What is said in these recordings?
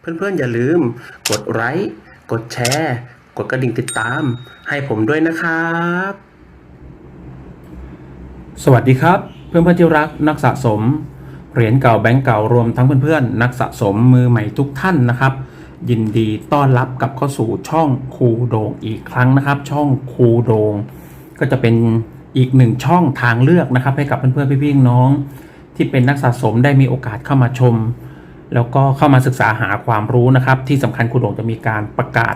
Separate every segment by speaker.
Speaker 1: เพื่อนๆอย่าลืม กดไลค์กดแชร์ กดกระดิ่งติดตาม ให้ผมด้วยนะครับ สวัสดีครับ เพื่อนๆที่รักนักสะสม เหรียญเก่าแบงก์เก่ารวมทั้งเพื่อนๆ นักสะสมมือใหม่ทุกท่านนะครับ ยินดีต้อนรับกับเข้าสู่ช่องคูโดงอีกครั้งนะครับ ช่องคูโดง ก็จะเป็นอีกหนึ่งช่องทางเลือกนะครับ ให้กับเพื่อนๆพี่ๆน้องที่เป็นนักสะสมได้มีโอกาสเข้ามาชม แล้วก็เข้ามาศึกษาหาความรู้นะครับ ที่สำคัญคุณโดงจะมีการประกาศ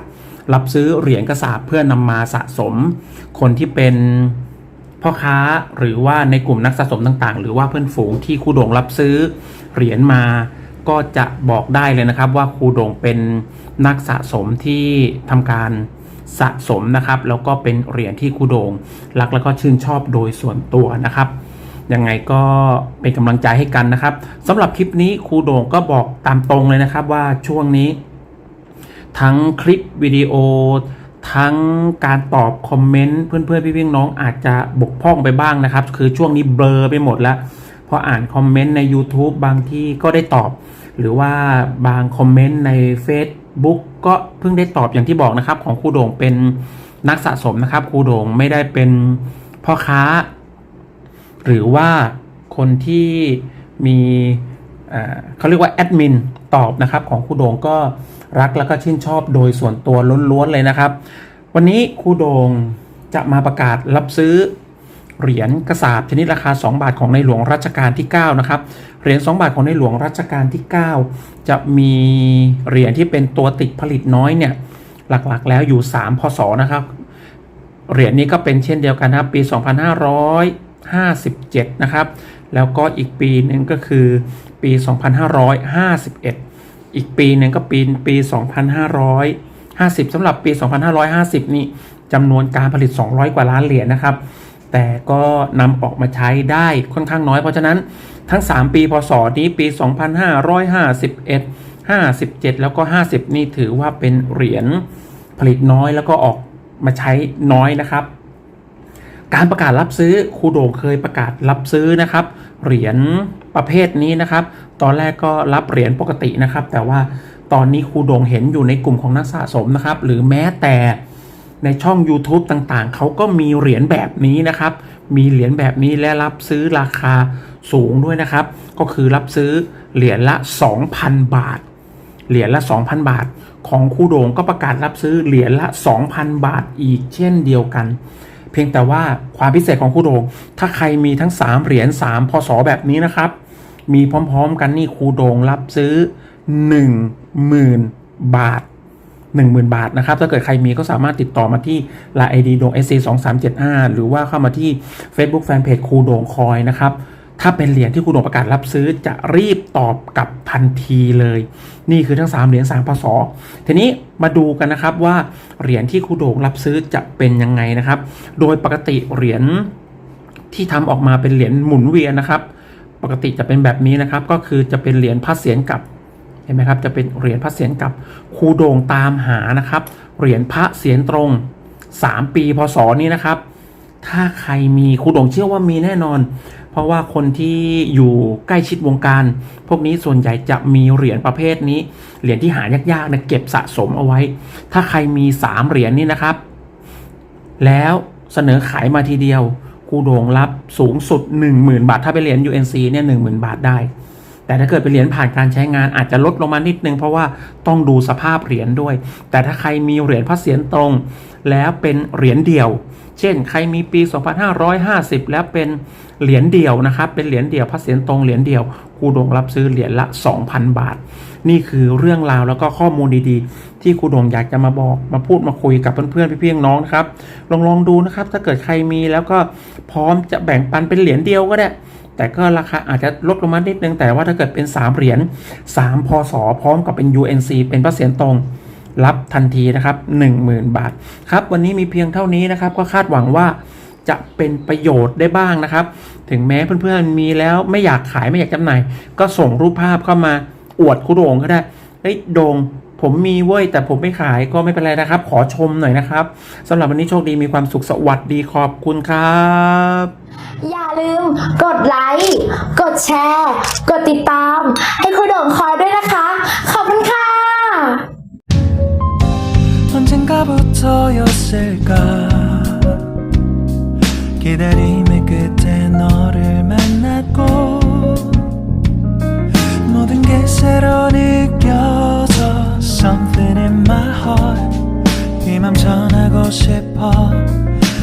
Speaker 1: รับซื้อเหรียญกระสาบเพื่อนำมาสะสม คนที่เป็นพ่อค้าหรือว่าในกลุ่มนักสะสมต่างๆ หรือว่าเพื่อนฝูงที่ครูโด่งรับซื้อเหรียญมาก็จะบอกได้เลยนะครับว่าครูโด่งเป็นนักสะสมที่ทำการสะสมนะครับ แล้วก็เป็นเหรียญที่ครูโด่งรักแล้วก็ชื่นชอบโดยส่วนตัวนะครับ ยังไงก็เป็นกำลังใจให้กันนะครับสำหรับคลิปนี้ครูโด่งก็บอกตามตรงเลยนะครับว่าช่วงนี้ ทั้งคลิปวิดีโอ ทั้งการตอบคอมเมนต์เพื่อนๆ พี่ๆน้องอาจจะบกพร่องไปบ้างนะครับ คือช่วงนี้เบลอไปหมดแล้วพออ่านคอมเมนต์ใน YouTube บางที่ก็ได้ตอบ หรือว่าบางคอมเมนต์ใน Facebook ก็เพิ่งได้ตอบอย่างที่บอกนะครับ ของครูโด่งเป็นนักสะสมนะครับครูโด่งไม่ได้เป็นพ่อค้า หรือว่าคนที่มีเขาเรียกว่าแอดมินตอบนะครับของครูโดงก็รักแล้วก็ชื่นชอบโดยส่วนตัวล้วนๆเลยนะครับ วันนี้ครูโดงจะมาประกาศรับซื้อเหรียญกระสาบชนิดราคา 2 บาทของในหลวงรัชกาลที่ 9 นะครับ เหรียญ 2 บาทของในหลวงรัชกาลที่ 9 จะมีเหรียญที่เป็นตัวติดผลิตน้อยเนี่ยหลักๆแล้วอยู่ 3 พศนะครับ เหรียญนี้ก็เป็นเช่นเดียวกันนะครับปี 2557 นะครับ แล้วก็อีกปีหนึ่งก็คือปี 2551 อีกปีหนึ่งก็ปีปี 2550สำหรับปี 2550 นี่จำนวนการผลิต 200 กว่าล้านเหรียญนะครับ แต่ก็นำออกมาใช้ได้ค่อนข้างน้อย เพราะฉะนั้นทั้ง 3 ปีพศนี้ปี 2551 57 แล้วก็ 50 นี่ถือว่าเป็นเหรียญผลิตน้อยแล้วก็ออกมาใช้น้อยนะครับ การประกาศรับซื้อครูโด่งเคยประกาศรับซื้อนะครับเหรียญประเภทนี้นะครับ ตอนแรกก็รับเหรียญปกตินะครับ แต่ว่าตอนนี้ครูโด่งเห็นอยู่ในกลุ่มของนักสะสมนะครับ หรือแม้แต่ในช่อง YouTube ต่างๆ เขาก็มีเหรียญแบบนี้นะครับ มีเหรียญแบบนี้และรับซื้อราคาสูงด้วยนะครับ ก็คือรับซื้อเหรียญละ 2,000 บาท เหรียญละ 2,000 บาท ของครูโด่งก็ประกาศรับซื้อเหรียญละ 2,000 บาทอีกเช่นเดียวกัน เพียงแต่ว่าความพิเศษของคูโดง ถ้าใครมีทั้ง 3 เหรียญ3พศแบบนี้นะครับ มีพร้อมๆกันนี่คูโดงรับซื้อ 10,000 บาท 10,000 บาทนะครับ ถ้าเกิดใครมีก็สามารถติดต่อมาที่ l i ID โดง SC 2 3 7 5หรือว่าเข้ามาที่ Facebook Fanpage คูโดงคอยนะครับ ถ้าเป็นเหรียญที่ครูโด่งประกาศรับซื้อจะรีบตอบกลับทันทีเลย นี่คือทั้ง 3 เหรียญ3พศทีนี้มาดูกันนะครับว่าเหรียญที่ครูโด่งรับซื้อจะเป็นยังไงนะครับ โดยปกติเหรียญที่ทำออกมาเป็นเหรียญหมุนเวียนนะครับ ปกติจะเป็นแบบนี้นะครับ ก็คือจะเป็นเหรียญพัดเสียนกับเห็นไหมครับ จะเป็นเหรียญพระเศียรกับครูโด่งตามหานะครับ เหรียญพระเศียรตรง 3 ปีพศนี้นะครับ ถ้าใครมีครูดงเชื่อว่ามีแน่นอน เพราะว่าคนที่อยู่ใกล้ชิดวงการ พวกนี้ส่วนใหญ่จะมีเหรียญประเภทนี้ เหรียญที่หายากๆนะเก็บสะสมเอาไว้ ถ้าใครมี3เหรียญนี้นะครับ แล้วเสนอขายมาทีเดียวครูโด่งรับสูงสุด 10,000 บาท ถ้าเป็นเหรียญ UNC เนี่ย10,000 บาทได้ แต่ถ้าเกิดเป็นเหรียญผ่านการใช้งานอาจจะลดลงมานิดนึง เพราะว่าต้องดูสภาพเหรียญด้วย แต่ถ้าใครมีเหรียญพระเศียรตรง แล้วเป็นเหรียญเดี่ยว เช่น ใครมีปี 2550 แล้วเป็นเหรียญเดี่ยวนะครับ เป็นเหรียญเดี่ยวพระเศียรตรงเหรียญเดี่ยวครูดงรับซื้อเหรียญละ 2,000 บาท นี่คือเรื่องราวแล้วก็ข้อมูลดีๆ ที่ครูดงอยากจะมาบอกมาพูดมาคุยกับเพื่อนๆพี่ๆน้องนะครับลองลองดูนะครับ ถ้าเกิดใครมีแล้วก็พร้อมจะแบ่งปันเป็นเหรียญเดียวก็ได้ แต่ก็ราคาอาจจะลดลงมานิดนึง แต่ว่าถ้าเกิดเป็น 3 เหรียญ3พศพร้อมกับเป็น UNC เป็นพระเศียรตรงรับทันทีนะครับ 10,000 บาท ครับวันนี้มีเพียงเท่านี้นะครับ ก็คาดหวังว่าจะเป็นประโยชน์ได้บ้างนะครับ ถึงแม้เพื่อนๆมีแล้วไม่อยากขายไม่อยากจำหน่าย ก็ส่งรูปภาพเข้ามาอวดคุณโด่งก็ได้เฮ้ยโด่ง ผมมีเว้ยแต่ผมไม่ขายก็ไม่เป็นไรนะครับ ขอชมหน่อยนะครับสำหรับวันนี้โชคดีมีความสุขสวัสดีขอบคุณครับ
Speaker 2: อย่าลืมกดไลค์ กดแชร์ กดติดตาม ให้คุณโด่งคอยด้วยนะคะ ขอบคุณค่ะ
Speaker 3: 언젠가부터였을까 기다림의 끝에 너를 만났고